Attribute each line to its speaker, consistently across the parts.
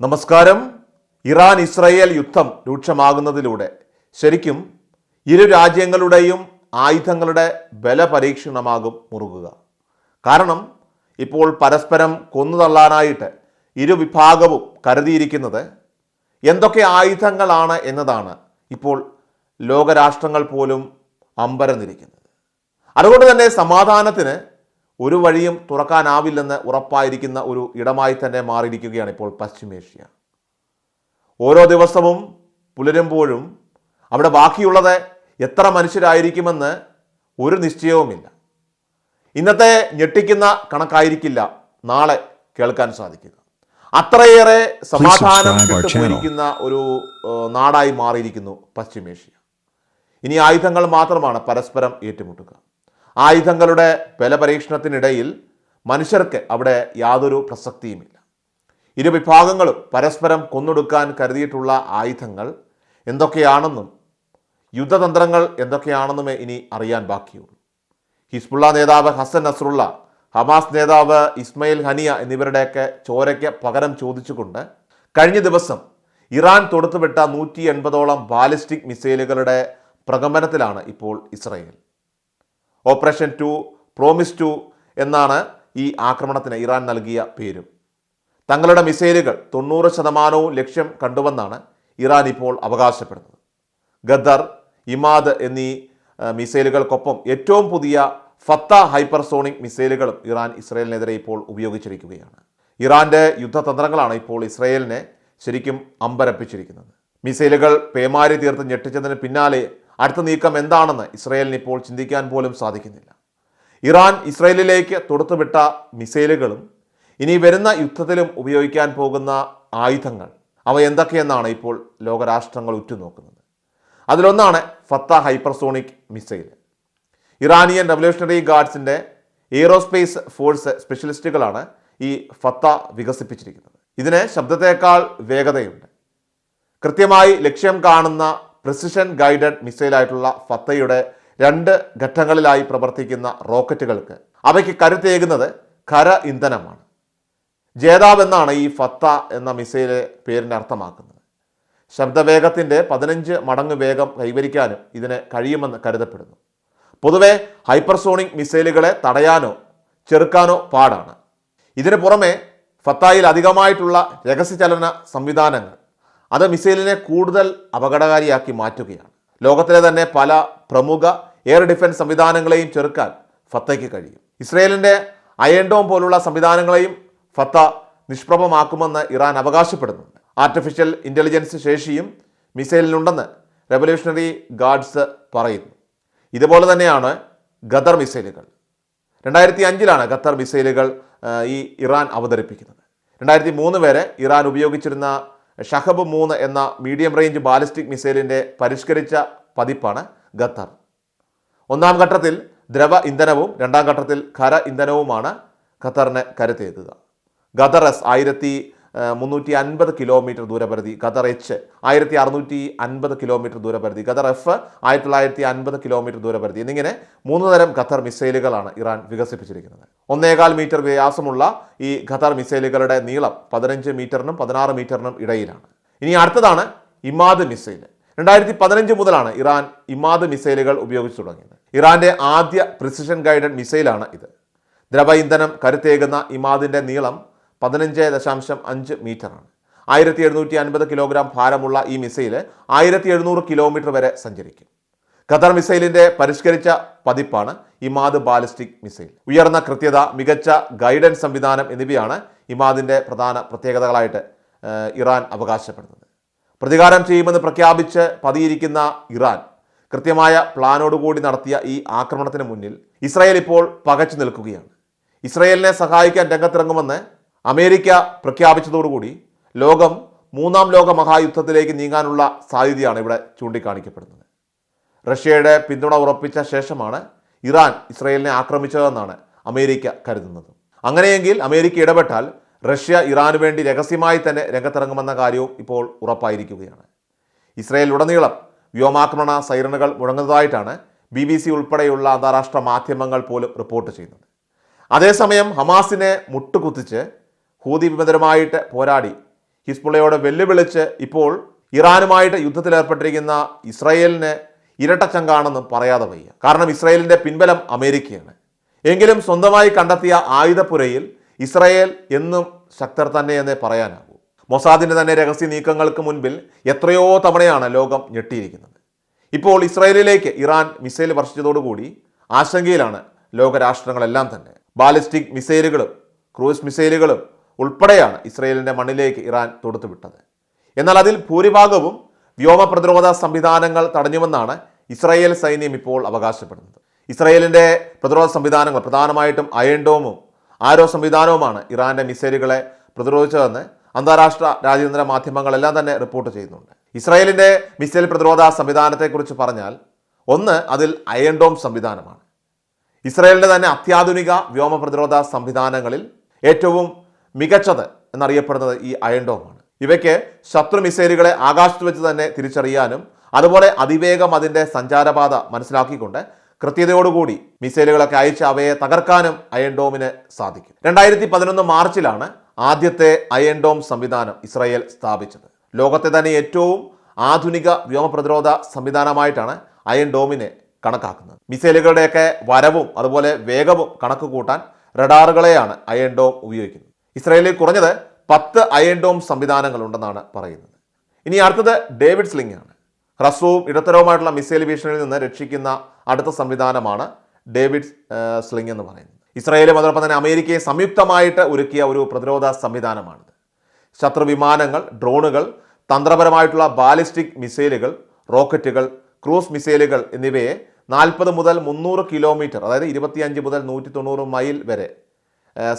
Speaker 1: നമസ്കാരം. Iran Israel യുദ്ധം രൂക്ഷമാകുന്നതിലൂടെ ശരിക്കും ഇരു രാജ്യങ്ങളുടെയും ആയുധങ്ങളുടെ ബലപരീക്ഷണമാകും മുറുകുക. കാരണം ഇപ്പോൾ പരസ്പരം കൊന്നുതള്ളാനായിട്ട് ഇരു വിഭാഗവും കരുതിയിരിക്കുന്നത് എന്തൊക്കെ ആയുധങ്ങളാണ് എന്നതാണ് ഇപ്പോൾ ലോകരാഷ്ട്രങ്ങൾ പോലും അമ്പരന്നിരിക്കുന്നത്. അതുകൊണ്ട് തന്നെ സമാധാനത്തിന് ഒരു വഴിയും തുറക്കാനാവില്ലെന്ന് ഉറപ്പായിരിക്കുന്ന ഒരു ഇടമായി തന്നെ മാറിയിരിക്കുകയാണ് ഇപ്പോൾ പശ്ചിമേഷ്യ. ഓരോ ദിവസവും പുലരുമ്പോഴും അവിടെ ബാക്കിയുള്ളത് എത്ര മനുഷ്യരായിരിക്കുമെന്ന് ഒരു നിശ്ചയവുമില്ല. ഇന്നത്തെ ഞെട്ടിക്കുന്ന കണക്കായിരിക്കില്ല നാളെ കേൾക്കാൻ സാധിക്കുക. അത്രയേറെ സമാധാനം കിട്ടുപോയിരിക്കുന്ന ഒരു നാടായി മാറിയിരിക്കുന്നു പശ്ചിമേഷ്യ. ഇനി ആയുധങ്ങൾ മാത്രമാണ് പരസ്പരം ഏറ്റുമുട്ടുക. ആയുധങ്ങളുടെ ബലപരീക്ഷണത്തിനിടയിൽ മനുഷ്യർക്ക് അവിടെ യാതൊരു പ്രസക്തിയുമില്ല. ഇരു വിഭാഗങ്ങളും പരസ്പരം കൊന്നൊടുക്കാൻ കരുതിയിട്ടുള്ള ആയുധങ്ങൾ എന്തൊക്കെയാണെന്നും യുദ്ധതന്ത്രങ്ങൾ എന്തൊക്കെയാണെന്നുമേ ഇനി അറിയാൻ ബാക്കിയുള്ളൂ. ഹിസ്ബുള്ള നേതാവ് ഹസൻ നസ്രുള്ള ഹമാസ് നേതാവ് ഇസ്മയിൽ ഹനിയ എന്നിവരുടെയൊക്കെ ചോരയ്ക്ക് പകരം ചോദിച്ചുകൊണ്ട് കഴിഞ്ഞ ദിവസം ഇറാൻ തൊടുത്തുവിട്ട നൂറ്റി എൺപതോളം ബാലിസ്റ്റിക് മിസൈലുകളുടെ പ്രകമ്പനത്തിലാണ് ഇപ്പോൾ Israel. Operation true promise two എന്നാണ് ഈ ആക്രമണത്തിന് ഇറാൻ നൽകിയ പേരും. തങ്ങളുടെ മിസൈലുകൾ തൊണ്ണൂറ് ശതമാനവും ലക്ഷ്യം കണ്ടുവെന്നാണ് ഇറാൻ ഇപ്പോൾ അവകാശപ്പെടുന്നത്. ഗദർ ഇമാദ് എന്നീ മിസൈലുകൾക്കൊപ്പം ഏറ്റവും പുതിയ ഫത്ത ഹൈപ്പർസോണിക് മിസൈലുകളും ഇറാൻ ഇസ്രയേലിനെതിരെ ഇപ്പോൾ ഉപയോഗിച്ചിരിക്കുകയാണ്. ഇറാന്റെ യുദ്ധതന്ത്രങ്ങളാണ് ഇപ്പോൾ ഇസ്രയേലിനെ ശരിക്കും അമ്പരപ്പിച്ചിരിക്കുന്നത്. മിസൈലുകൾ പേമാരി തീർത്ത് ഞെട്ടിച്ചതിന് പിന്നാലെ അടുത്ത നീക്കം എന്താണെന്ന് ഇസ്രയേലിന് ഇപ്പോൾ ചിന്തിക്കാൻ പോലും സാധിക്കുന്നില്ല. ഇറാൻ ഇസ്രയേലിലേക്ക് തൊടുത്തുവിട്ട മിസൈലുകളും ഇനി വരുന്ന യുദ്ധത്തിലും ഉപയോഗിക്കാൻ പോകുന്ന ആയുധങ്ങൾ അവ എന്തൊക്കെയെന്നാണ് ഇപ്പോൾ ലോകരാഷ്ട്രങ്ങൾ ഉറ്റുനോക്കുന്നത്. അതിലൊന്നാണ് Fattah hypersonic missile Iranian revolutionary ഗാർഡ്സിന്റെ aerospace force സ്പെഷ്യലിസ്റ്റുകളാണ് ഈ ഫത്ത വികസിപ്പിച്ചിരിക്കുന്നത്. ഇതിന് ശബ്ദത്തേക്കാൾ വേഗതയുണ്ട്. കൃത്യമായി ലക്ഷ്യം കാണുന്ന പ്രിസിഷൻ ഗൈഡഡ് മിസൈലായിട്ടുള്ള ഫത്തയുടെ രണ്ട് ഘട്ടങ്ങളിലായി പ്രവർത്തിക്കുന്ന റോക്കറ്റുകൾക്ക്. അവയ്ക്ക് കരുത്തേകുന്നത് ഖര ഇന്ധനമാണ്. ജേതാവ് എന്നാണ് ഈ ഫത്ത എന്ന മിസൈൽ പേരിന് അർത്ഥമാക്കുന്നത്. ശബ്ദവേഗത്തിന്റെ പതിനഞ്ച് മടങ്ങ് വേഗം കൈവരിക്കാനും ഇതിന് കഴിയുമെന്ന് കരുതപ്പെടുന്നു. പൊതുവെ ഹൈപ്പർസോണിക് മിസൈലുകളെ തടയാനോ ചെറുക്കാനോ പാടാണ്. ഇതിനു പുറമെ ഫത്തായിൽ അധികമായിട്ടുള്ള രഹസ്യചലന സംവിധാനങ്ങൾ അത് മിസൈലിനെ കൂടുതൽ അപകടകാരിയാക്കി മാറ്റുകയാണ്. ലോകത്തിലെ തന്നെ പല പ്രമുഖ എയർ ഡിഫൻസ് സംവിധാനങ്ങളെയും ചെറുക്കാൻ ഫത്തയ്ക്ക് കഴിയും. ഇസ്രയേലിന്റെ അയൻഡോം പോലുള്ള സംവിധാനങ്ങളെയും ഫത്ത നിഷ്പ്രഭമാക്കുമെന്ന് ഇറാൻ അവകാശപ്പെടുന്നുണ്ട്. ആർട്ടിഫിഷ്യൽ ഇന്റലിജൻസ് ശേഷിയും മിസൈലിനുണ്ടെന്ന് റെവല്യൂഷണറി ഗാർഡ്സ് പറയുന്നു. ഇതുപോലെ തന്നെയാണ് ഖത്തർ മിസൈലുകൾ. രണ്ടായിരത്തി അഞ്ചിലാണ് ഖത്തർ മിസൈലുകൾ ഈ ഇറാൻ അവതരിപ്പിക്കുന്നത്. രണ്ടായിരത്തി മൂന്ന് വരെ ഇറാൻ ഉപയോഗിച്ചിരുന്ന ഷഹബ് മൂന്ന് എന്ന മീഡിയം റേഞ്ച് ബാലിസ്റ്റിക് മിസൈലിന്റെ പരിഷ്കരിച്ച പതിപ്പാണ് ഖത്തർ. ഒന്നാം ഘട്ടത്തിൽ ദ്രവ ഇന്ധനവും രണ്ടാം ഘട്ടത്തിൽ ഖര ഇന്ധനവുമാണ് ഖത്തറിന് കരുത്തേകുക ഖത്തർ എസ് ആയിരത്തി മുന്നൂറ്റി അൻപത് കിലോമീറ്റർ ദൂരപരിധി ഖത്തർ എച്ച് ആയിരത്തി അറുന്നൂറ്റി അൻപത് കിലോമീറ്റർ ദൂരപരിധി. ഖത്തർ എഫ് ആയിരത്തി തൊള്ളായിരത്തി അൻപത് കിലോമീറ്റർ ദൂരപരിധി. എന്നിങ്ങനെ മൂന്ന് തരം ഖത്തർ മിസൈലുകളാണ് ഇറാൻ വികസിപ്പിച്ചിരിക്കുന്നത്. ഒന്നേകാൽ മീറ്റർ വ്യാസമുള്ള ഈ ഖത്തർ മിസൈലുകളുടെ നീളം പതിനഞ്ച് മീറ്ററിനും പതിനാറ് മീറ്ററിനും ഇടയിലാണ്. ഇനി അടുത്തതാണ് ഇമാദ് മിസൈൽ രണ്ടായിരത്തി പതിനഞ്ച് മുതലാണ് ഇറാൻ ഇമാദ് മിസൈലുകൾ ഉപയോഗിച്ചു തുടങ്ങിയത്. ഇറാന്റെ ആദ്യ പ്രിസിഷൻ ഗൈഡഡ് മിസൈലാണ് ഇത്. ദ്രവ ഇന്ധനം കരുത്തേകുന്ന ഇമാദിന്റെ നീളം പതിനഞ്ച് ദശാംശം അഞ്ച് മീറ്ററാണ്. ആയിരത്തി എഴുന്നൂറ്റി അൻപത് കിലോഗ്രാം ഭാരമുള്ള ഈ മിസൈൽ ആയിരത്തി എഴുന്നൂറ് കിലോമീറ്റർ വരെ സഞ്ചരിക്കും. ഖത്തർ മിസൈലിന്റെ പരിഷ്കരിച്ച പതിപ്പാണ് ഇമാദ് ബാലിസ്റ്റിക് മിസൈൽ. ഉയർന്ന കൃത്യത മികച്ച ഗൈഡൻസ് സംവിധാനം എന്നിവയാണ് ഇമാദിന്റെ പ്രധാന പ്രത്യേകതകളായിട്ട് ഇറാൻ അവകാശപ്പെടുന്നത്. പ്രതികാരം ചെയ്യുമെന്ന് പ്രഖ്യാപിച്ച് പതിയിരിക്കുന്ന ഇറാൻ കൃത്യമായ പ്ലാനോടുകൂടി നടത്തിയ ഈ ആക്രമണത്തിന് മുന്നിൽ ഇസ്രായേൽ ഇപ്പോൾ പകച്ചു നിൽക്കുകയാണ്. ഇസ്രായേലിനെ സഹായിക്കാൻ രംഗത്തിറങ്ങുമെന്ന് അമേരിക്ക പ്രഖ്യാപിച്ചതോടുകൂടി ലോകം മൂന്നാം ലോക മഹായുദ്ധത്തിലേക്ക് നീങ്ങാനുള്ള സാധ്യതയാണ് ഇവിടെ ചൂണ്ടിക്കാണിക്കപ്പെടുന്നത്. റഷ്യയുടെ പിന്തുണ ഉറപ്പിച്ച ശേഷമാണ് ഇറാൻ ഇസ്രയേലിനെ ആക്രമിച്ചതെന്നാണ് അമേരിക്ക കരുതുന്നത്. അങ്ങനെയെങ്കിൽ അമേരിക്ക ഇടപെട്ടാൽ റഷ്യ ഇറാന് വേണ്ടി രഹസ്യമായി തന്നെ രംഗത്തിറങ്ങുമെന്ന കാര്യവും ഇപ്പോൾ ഉറപ്പായിരിക്കുകയാണ്. ഇസ്രയേൽ ഉടനീളം വ്യോമാക്രമണ സൈറണുകൾ മുഴങ്ങുന്നതായിട്ടാണ് ബി ബി സി ഉൾപ്പെടെയുള്ള അന്താരാഷ്ട്ര മാധ്യമങ്ങൾ പോലും റിപ്പോർട്ട് ചെയ്യുന്നത്. അതേസമയം ഹമാസിനെ മുട്ടുകുത്തിച്ച് ഹൂതി വിമതരുമായിട്ട് പോരാടി. ഹിസ്ബുള്ളയോട് വെല്ലുവിളിച്ച് ഇപ്പോൾ ഇറാനുമായിട്ട് യുദ്ധത്തിലേർപ്പെട്ടിരിക്കുന്ന ഇസ്രയേലിന് ഇരട്ടച്ചങ്കാണെന്നും പറയാതെ വയ്യ. കാരണം ഇസ്രയേലിന്റെ പിൻബലം അമേരിക്കയാണ്. എങ്കിലും സ്വന്തമായി കണ്ടെത്തിയ ആയുധപ്പുരയിൽ ഇസ്രയേൽ എന്നും ശക്തർ തന്നെയെന്നേ പറയാനാകൂ. മൊസാദിന്റെ തന്നെ രഹസ്യ നീക്കങ്ങൾക്ക് മുൻപിൽ എത്രയോ തവണയാണ് ലോകം ഞെട്ടിയിരിക്കുന്നത്. ഇപ്പോൾ ഇസ്രയേലിലേക്ക് ഇറാൻ മിസൈൽ വർഷിച്ചതോടുകൂടി ആശങ്കയിലാണ് ലോകരാഷ്ട്രങ്ങളെല്ലാം തന്നെ. ബാലിസ്റ്റിക് മിസൈലുകളും ക്രൂസ് മിസൈലുകളും ഉൾപ്പെടെയാണ് ഇസ്രയേലിന്റെ മണ്ണിലേക്ക് ഇറാൻ തൊടുത്തുവിട്ടത്. എന്നാൽ അതിൽ ഭൂരിഭാഗവും വ്യോമ പ്രതിരോധ സംവിധാനങ്ങൾ തടഞ്ഞുവെന്നാണ് ഇസ്രായേൽ സൈന്യം ഇപ്പോൾ അവകാശപ്പെടുന്നത്. ഇസ്രായേലിന്റെ പ്രതിരോധ സംവിധാനങ്ങൾ പ്രധാനമായിട്ടും അയൺ ഡോമും ആരോ സംവിധാനവുമാണ് ഇറാന്റെ മിസൈലുകളെ പ്രതിരോധിച്ചതെന്ന് അന്താരാഷ്ട്ര രാജ്യാന്തര മാധ്യമങ്ങളെല്ലാം തന്നെ റിപ്പോർട്ട് ചെയ്യുന്നുണ്ട്. ഇസ്രായേലിന്റെ മിസൈൽ പ്രതിരോധ സംവിധാനത്തെക്കുറിച്ച് പറഞ്ഞാൽ ഒന്ന് അതിൽ അയൺ ഡോം സംവിധാനമാണ്. ഇസ്രായേലിന്റെ തന്നെ അത്യാധുനിക വ്യോമ പ്രതിരോധ സംവിധാനങ്ങളിൽ ഏറ്റവും മികച്ചത് എന്നറിയപ്പെടുന്നത് ഈ അയൺ ഡോമാണ് ഇവയ്ക്ക് ശത്രു മിസൈലുകളെ ആകാശത്ത് വെച്ച് തന്നെ തിരിച്ചറിയാനും അതുപോലെ അതിവേഗം അതിന്റെ സഞ്ചാരപാത മനസ്സിലാക്കിക്കൊണ്ട് കൃത്യതയോടുകൂടി മിസൈലുകളൊക്കെ അയച്ച് അവയെ തകർക്കാനും അയൺ ഡോമിന് സാധിക്കും. രണ്ടായിരത്തി പതിനൊന്ന് മാർച്ചിലാണ് ആദ്യത്തെ അയൺ ഡോം സംവിധാനം ഇസ്രായേൽ സ്ഥാപിച്ചത്. ലോകത്തെ തന്നെ ഏറ്റവും ആധുനിക വ്യോമ പ്രതിരോധ സംവിധാനമായിട്ടാണ് അയൺ ഡോമിനെ കണക്കാക്കുന്നത്. മിസൈലുകളുടെയൊക്കെ വരവും അതുപോലെ വേഗവും കണക്ക് കൂട്ടാൻ റഡാറുകളെയാണ് അയൺ ഡോം ഉപയോഗിക്കുന്നത്. ഇസ്രായേലിൽ കുറഞ്ഞത് പത്ത് അയൺ ഡോം സംവിധാനങ്ങൾ ഉണ്ടെന്നാണ് പറയുന്നത്. ഇനി അടുത്തത് ഡേവിഡ് സ്ലിംഗ് ആണ്. ഹ്രസ്വവും ഇടത്തരവുമായിട്ടുള്ള മിസൈൽ ഭീഷണിയിൽ നിന്ന് രക്ഷിക്കുന്ന അടുത്ത സംവിധാനമാണ് ഡേവിഡ് സ്ലിംഗ് എന്ന് പറയുന്നത്. ഇസ്രായേലും അതോടൊപ്പം തന്നെ അമേരിക്കയെ സംയുക്തമായിട്ട് ഒരുക്കിയ ഒരു പ്രതിരോധ സംവിധാനമാണിത്. ശത്രു വിമാനങ്ങൾ ഡ്രോണുകൾ തന്ത്രപരമായിട്ടുള്ള ബാലിസ്റ്റിക് മിസൈലുകൾ റോക്കറ്റുകൾ ക്രൂസ് മിസൈലുകൾ എന്നിവയെ നാൽപ്പത് മുതൽ മുന്നൂറ് കിലോമീറ്റർ അതായത് ഇരുപത്തിയഞ്ച് മുതൽ നൂറ്റി തൊണ്ണൂറ് മൈൽ വരെ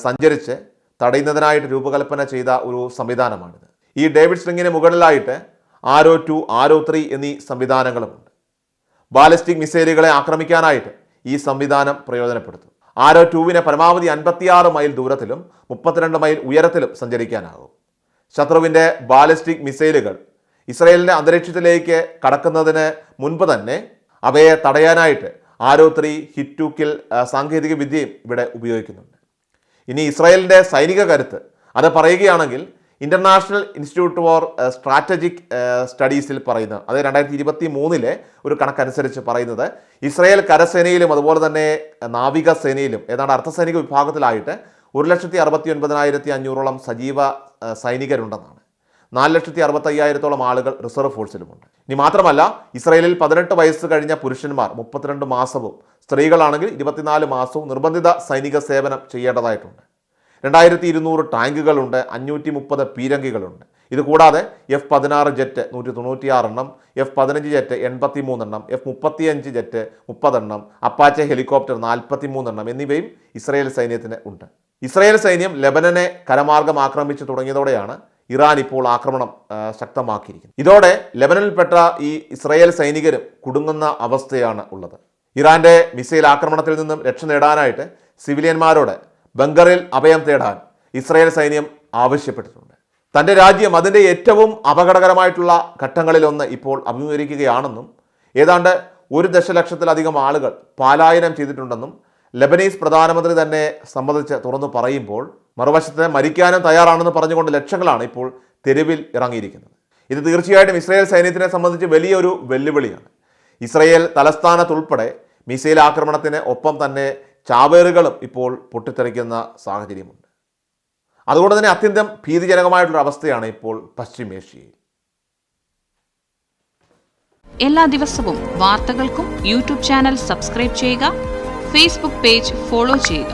Speaker 1: സഞ്ചരിച്ച് തടയുന്നതിനായിട്ട് രൂപകൽപ്പന ചെയ്ത ഒരു സംവിധാനമാണിത്. ഈ ഡേവിഡ് സ്ട്രിങ്ങിന് മുകളിലായിട്ട് ആരോ ടു ആരോ ത്രീ എന്നീ സംവിധാനങ്ങളുമുണ്ട്. ബാലിസ്റ്റിക് മിസൈലുകളെ ആക്രമിക്കാനായിട്ട് ഈ സംവിധാനം പ്രയോജനപ്പെടുത്തും. ആരോ ടൂവിന് പരമാവധി അൻപത്തിയാറ് മൈൽ ദൂരത്തിലും മുപ്പത്തിരണ്ട് മൈൽ ഉയരത്തിലും സഞ്ചരിക്കാനാകും. ശത്രുവിന്റെ ബാലിസ്റ്റിക് മിസൈലുകൾ ഇസ്രയേലിന്റെ അന്തരീക്ഷത്തിലേക്ക് കടക്കുന്നതിന് മുൻപ് തന്നെ അവയെ തടയാനായിട്ട് arrow three hit to kill സാങ്കേതിക വിദ്യയും ഇവിടെ ഉപയോഗിക്കുന്നുണ്ട്. ഇനി ഇസ്രായേലിന്റെ സൈനിക കരുത്ത്. അത് പറയുകയാണെങ്കിൽ ഇന്റർനാഷണൽ ഇൻസ്റ്റിറ്റ്യൂട്ട് ഫോർ സ്ട്രാറ്റജിക് സ്റ്റഡീസിൽ പറയുന്ന അത് രണ്ടായിരത്തി ഇരുപത്തി മൂന്നിലെ ഒരു കണക്കനുസരിച്ച് പറയുന്നത് ഇസ്രായേൽ കരസേനയിലും അതുപോലെ തന്നെ നാവിക സേനയിലും ഏതാണ്ട് അർദ്ധസൈനിക വിഭാഗത്തിലായിട്ട് ഒരു ലക്ഷത്തി അറുപത്തി ഒൻപതിനായിരത്തി അഞ്ഞൂറോളം സജീവ ഏഹ്, സൈനികരുണ്ടെന്നാണ്. നാല് ലക്ഷത്തി അറുപത്തയ്യായിരത്തോളം ആളുകൾ റിസർവ് ഫോഴ്സിലുമുണ്ട്. ഇനി മാത്രമല്ല ഇസ്രയേലിൽ പതിനെട്ട് വയസ്സ് കഴിഞ്ഞ പുരുഷന്മാർ മുപ്പത്തിരണ്ട് മാസവും സ്ത്രീകളാണെങ്കിൽ ഇരുപത്തിനാല് മാസവും നിർബന്ധിത സൈനിക സേവനം ചെയ്യേണ്ടതായിട്ടുണ്ട്. രണ്ടായിരത്തി ഇരുന്നൂറ് ടാങ്കുകളുണ്ട് അഞ്ഞൂറ്റി മുപ്പത് പീരങ്കികളുണ്ട്. ഇതുകൂടാതെ എഫ് പതിനാറ് ജെറ്റ് നൂറ്റി തൊണ്ണൂറ്റിയാറെണ്ണം എഫ് പതിനഞ്ച് ജെറ്റ് എൺപത്തി മൂന്നെണ്ണം എഫ് മുപ്പത്തിയഞ്ച് ജെറ്റ് മുപ്പതെണ്ണം അപ്പാച്ചെ ഹെലികോപ്റ്റർ നാൽപ്പത്തി മൂന്നെണ്ണം എന്നിവയും ഇസ്രയേൽ സൈന്യത്തിന് ഉണ്ട്. ഇസ്രയേൽ സൈന്യം ലബനനെ കരമാർഗം ആക്രമിച്ചു തുടങ്ങിയതോടെയാണ് ഇറാൻ ഇപ്പോൾ ആക്രമണം ശക്തമാക്കിയിരിക്കുന്നു. ഇതോടെ ലെബനനിൽപ്പെട്ട ഈ ഇസ്രയേൽ സൈനികരും കുടുങ്ങുന്ന അവസ്ഥയാണ് ഉള്ളത്. ഇറാന്റെ മിസൈൽ ആക്രമണത്തിൽ നിന്നും രക്ഷ നേടാനായിട്ട് സിവിലിയന്മാരോട് ബംഗറിൽ അഭയം തേടാൻ ഇസ്രയേൽ സൈന്യം ആവശ്യപ്പെട്ടിട്ടുണ്ട്. തന്റെ രാജ്യം അതിന്റെ ഏറ്റവും അപകടകരമായിട്ടുള്ള ഘട്ടങ്ങളിലൊന്ന് ഇപ്പോൾ അഭിമുഖീകരിക്കുകയാണെന്നും ഏതാണ്ട് ഒരു ദശലക്ഷത്തിലധികം ആളുകൾ പാലായനം ചെയ്തിട്ടുണ്ടെന്നും ലബനീസ് പ്രധാനമന്ത്രി തന്നെ സംബന്ധിച്ച് തുറന്നു പറയുമ്പോൾ മറുവശത്ത് മരിക്കാനും തയ്യാറാണെന്ന് പറഞ്ഞുകൊണ്ട് ലക്ഷങ്ങളാണ് ഇപ്പോൾ തെരുവിൽ ഇറങ്ങിയിരിക്കുന്നത്. ഇത് തീർച്ചയായിട്ടും ഇസ്രായേൽ സൈന്യത്തിനെ സംബന്ധിച്ച് വലിയൊരു വെല്ലുവിളിയാണ്. ഇസ്രയേൽ തലസ്ഥാനത്തുൾപ്പെടെ മിസൈൽ ആക്രമണത്തിന് ഒപ്പം തന്നെ ചാവേറുകളും ഇപ്പോൾ പൊട്ടിത്തെറിക്കുന്ന സാഹചര്യമുണ്ട്. അതുകൊണ്ട് തന്നെ അത്യന്തം ഭീതിജനകമായിട്ടുള്ള അവസ്ഥയാണ് ഇപ്പോൾ പശ്ചിമേഷ്യയിൽ.
Speaker 2: എല്ലാ ദിവസവും വാർത്തകൾക്കും യൂട്യൂബ് ചാനൽ സബ്സ്ക്രൈബ് ചെയ്യുക ഫേസ്ബുക്ക് പേജ് ഫോളോ ചെയ്യുക.